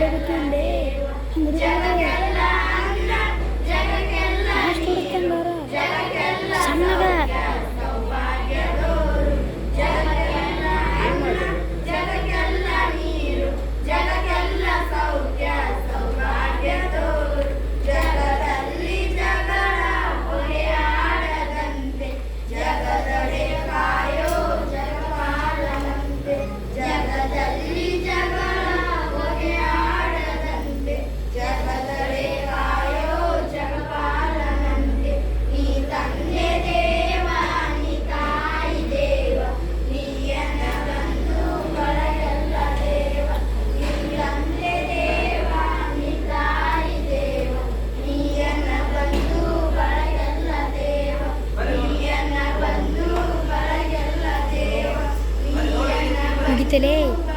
అడుగుతుండే Gitelei.